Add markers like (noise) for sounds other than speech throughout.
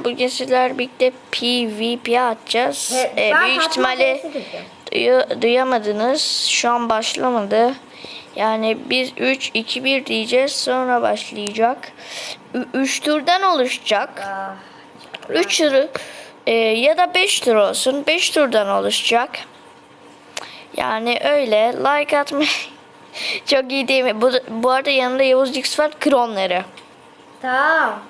Bugün sizler birlikte PvP atacağız. Evet, Ee, büyük ihtimalle duyu- duyamadınız. Şu an başlamadı. Yani biz 3 2 1 diyeceğiz sonra başlayacak. 3 turdan oluşacak. Ah, 3 turu e, ya da 5 tur olsun. 5 turdan oluşacak. Yani öyle like atmayı (laughs) çok iyi değil mi? Bu, bu arada yanında Yavuz Dix var kronları. Tamam.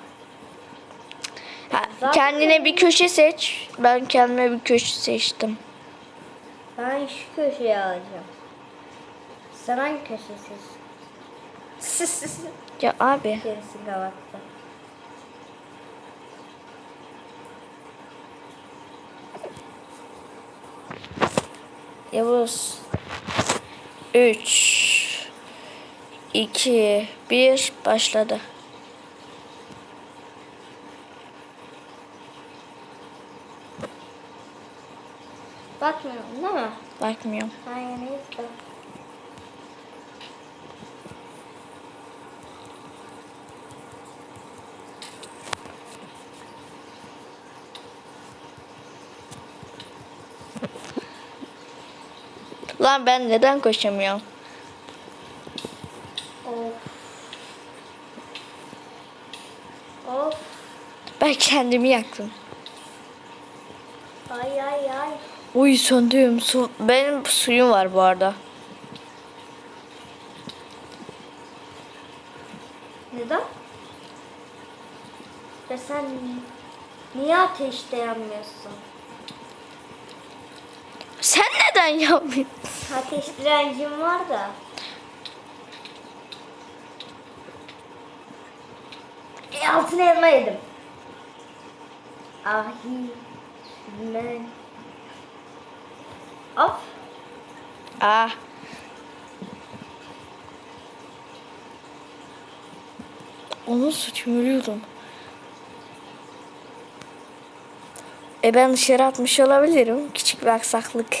Kendine bir köşe seç. Ben kendime bir köşe seçtim. Ben şu köşeye alacağım. Sen hangi köşesiz? (laughs) Ya abi. Gerisi galatta. Yavuz. 3 2 1 başladı. Değil mi? Bakmıyorum. Aynen işte. Lan ben neden koşamıyorum? Of. Of. Ben kendimi yaktım. Ay ay ay. Uy söndüm. Su, benim suyum var bu arada. Neden? Ve sen niye ateşte yanmıyorsun? Sen neden yapmıyorsun? Ateş direncim var da. E, altın elma yedim. Ahi. Ben. Of. Ah. Onun suçum ölüyordum. E ben dışarı atmış olabilirim. Küçük bir aksaklık.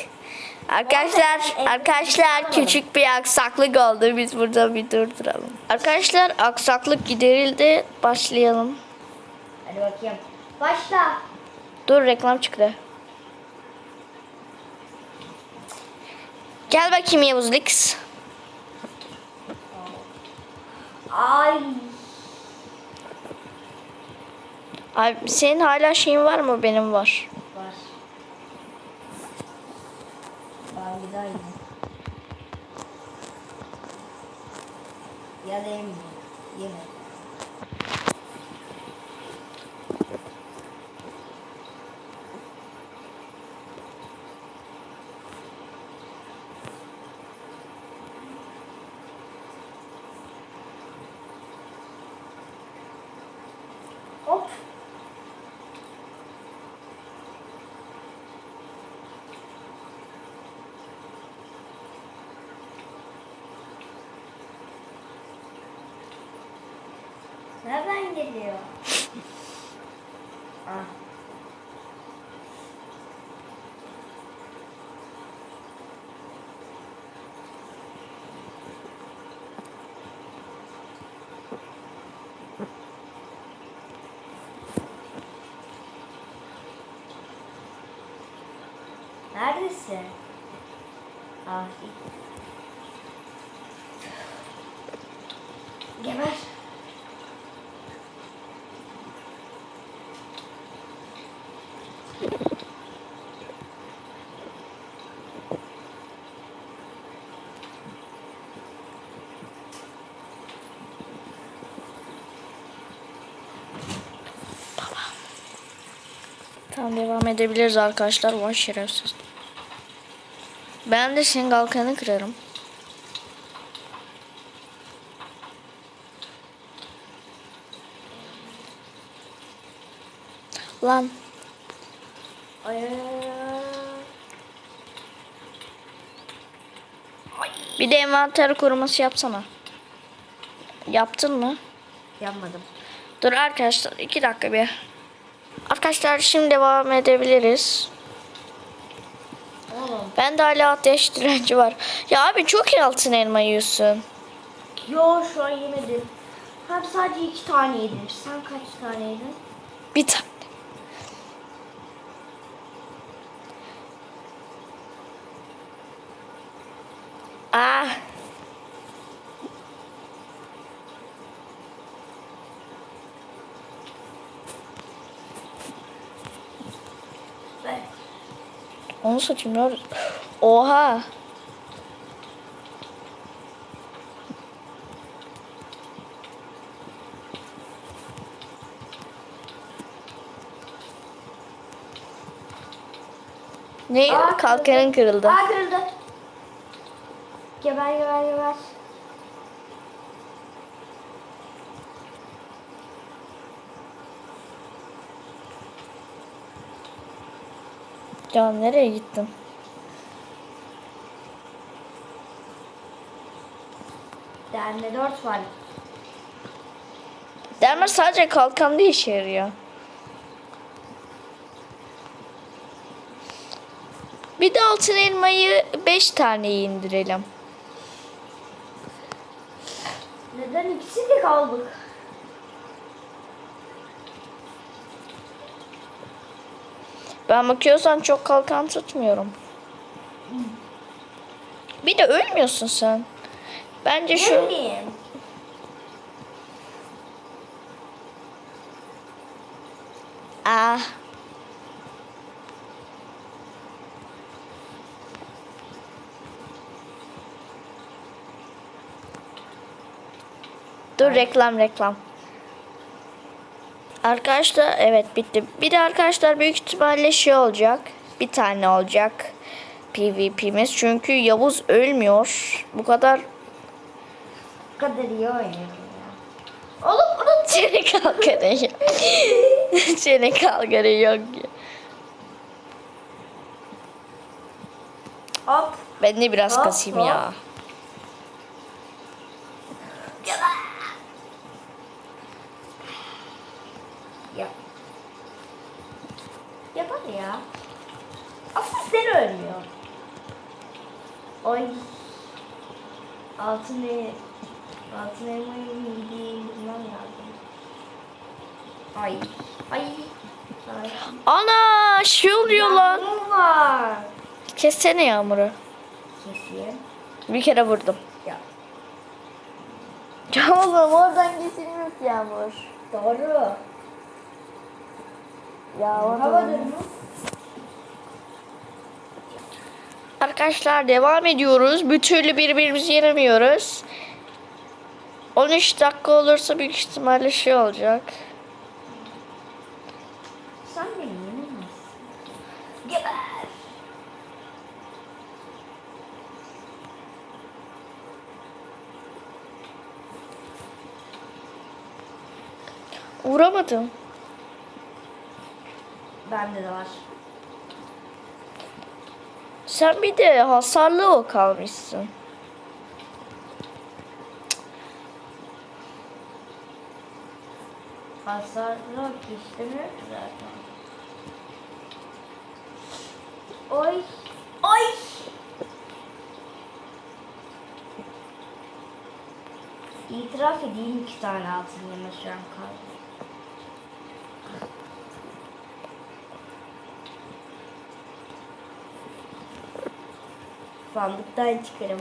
Arkadaşlar, arkadaşlar küçük bir aksaklık oldu. Biz burada bir durduralım. Arkadaşlar aksaklık giderildi. Başlayalım. Hadi bakayım. Başla. Dur reklam çıktı. Gel bakayım Yavuz Lix. Ay. Abi senin hala şeyin var mı? Benim var. Var. Güzel yine. Ya da yemeyeceğim. Yeme. Hop. Nereden geliyor? ah. Neredesin? Ah. Geber. Tamam devam edebiliriz arkadaşlar. Vay şerefsiz. Ben de senin kalkanı kırarım. Lan Ay. bir de envanter koruması yapsana. Yaptın mı? Yanmadım. Dur arkadaşlar iki dakika bir. Arkadaşlar şimdi devam edebiliriz. Oğlum. Ben de hala ateş direnci var. Ya abi çok iyi altın elma yiyorsun. Yo şu an yemedim. Hem sadece iki tane yedim. Sen kaç tane yedin? Bir tane. Ah. Onu satayım ne Oha. Ne? Aa, Kalkanın kırıldı. Aa kırıldı. Geber geber geber. Ya nereye gittin? Derme 4 var. Derme sadece kalkanda işe yarıyor. Bir de altın elmayı 5 tane indirelim. Neden ikisi de kaldık? Ben bakıyorsan çok kalkan tutmuyorum. Bir de ölmüyorsun sen. Bence şu Ölmeyeyim. ah Dur reklam reklam. Arkadaşlar evet bitti. Bir de arkadaşlar büyük ihtimalle şey olacak. Bir tane olacak PvP'miz. Çünkü Yavuz ölmüyor. Bu kadar Bu kadar iyi oynuyorum ya. Oğlum bunun Çene kalkanı yok. (laughs) Çene kalkanı yok. hop. Ben de biraz Hop, kasayım hop. Ya. Yapar ya. Asıl sen ölmüyor. Oy. Altın el. Altın elmayı yediğim bilmem lazım. Ay. Ay. Ay. Ana şey oluyor lan. Var. Kessene yağmuru. Keseyim. Bir kere vurdum. Ya. Ya oğlum oradan kesilmiyor ki yağmur. Doğru. Ya Hava durumu. Arkadaşlar devam ediyoruz. Bir türlü birbirimizi yenemiyoruz. 13 dakika olursa büyük ihtimalle şey olacak. Sen beni yenemezsin. Geber. Vuramadım. Bende de var. Sen bir de hasarlı o kalmışsın. Hasarlı istemiyor ki zaten. Oy. Oy. İtiraf edeyim iki tane altın yeme şu an kaldı. Sandıktan çıkarım.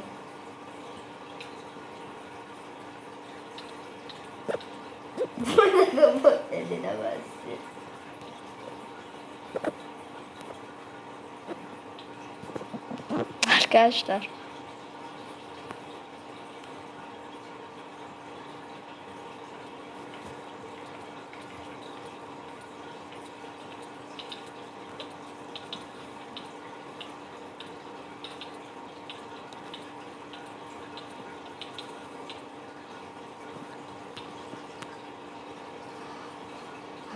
Burada kapat edilemezsin. Arkadaşlar.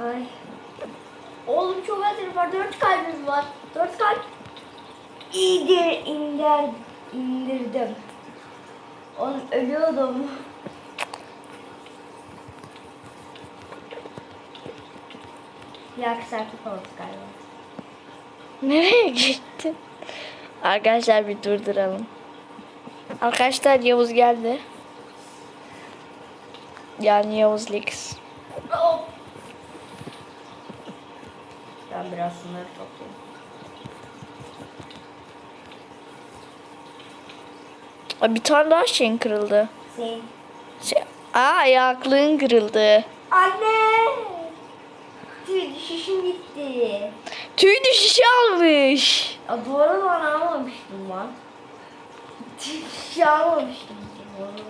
Ay. Oğlum çok hazır var. Dört kalbimiz var. Dört kalp. İyidir indir, indirdim. Oğlum ölüyordum. Bir aksaklık oldu galiba. Nereye gitti? Arkadaşlar bir durduralım. Arkadaşlar Yavuz geldi. Yani Yavuz Lix. Hop. Ben biraz şunları toplayayım. Aa, Bir tane daha şeyin kırıldı. Senin. Şey, aa ayaklığın kırıldı. Anne! Tüy düşüşüm gitti. Tüy düşüşü almış. Aa, doğru lan almamıştım lan. Hiç almamıştım. doğru.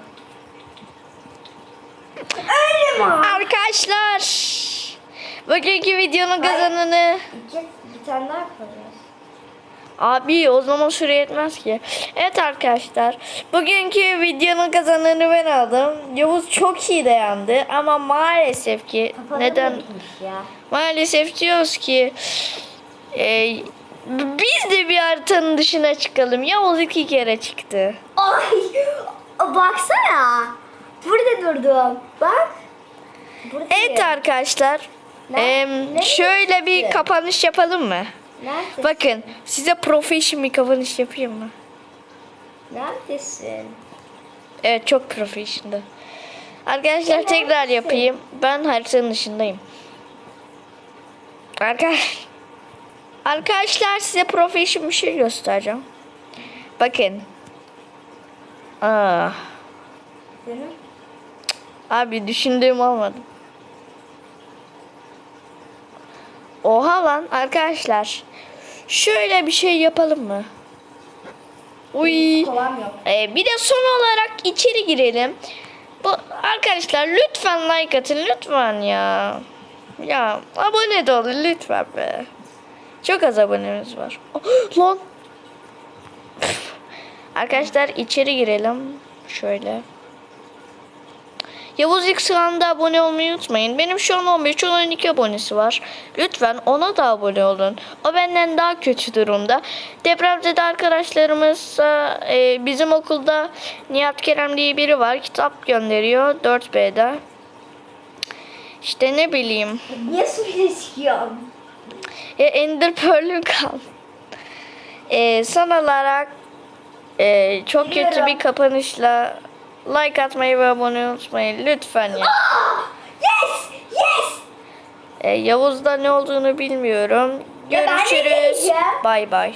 Öyle mi? Arkadaşlar. Bugünkü videonun kazananı. Bir tane daha koyacağız. Abi o zaman süre yetmez ki. Evet arkadaşlar. Bugünkü videonun kazananı ben aldım. Yavuz çok iyi dayandı ama maalesef ki Kafadan neden ya. maalesef diyoruz ki e, biz de bir haritanın dışına çıkalım. Yavuz iki kere çıktı. Ay baksana. Burada durdum. Bak. Burada Evet arkadaşlar. Ne şöyle bir kapanış yapalım mı? Neredesin? Bakın size profession bir kapanış yapayım mı? Neredesin? Evet çok professional. Arkadaşlar Evet. tekrar yapayım. Ben haritanın dışındayım. Arkadaş Arkadaşlar size professional bir şey göstereceğim. Bakın. Aa, Senin? abi düşündüğüm olmadı. Oha lan arkadaşlar. Şöyle bir şey yapalım mı? Uy. Ee, bir de son olarak içeri girelim. Bu arkadaşlar lütfen like atın lütfen ya. Ya abone de olun lütfen be. Çok az abonemiz var. Oh, lan. arkadaşlar içeri girelim. Şöyle. Yavuz X kanalına abone olmayı unutmayın. Benim şu an 15 12 abonesi var. Lütfen ona da abone olun. O benden daha kötü durumda. Depremzede arkadaşlarımız e, bizim okulda Nihat Kerem diye biri var. Kitap gönderiyor 4B'de. İşte ne bileyim. Niye suyla çıkıyorsun? E, Ender Pearl'üm kaldı. E, son olarak e, çok kötü Biliyorum. bir kapanışla like atmayı ve abone olmayı unutmayın. Lütfen ya. (gasps) Yes! Yes! E, Yavuz'da ne olduğunu bilmiyorum. Görüşürüz. Bay bay.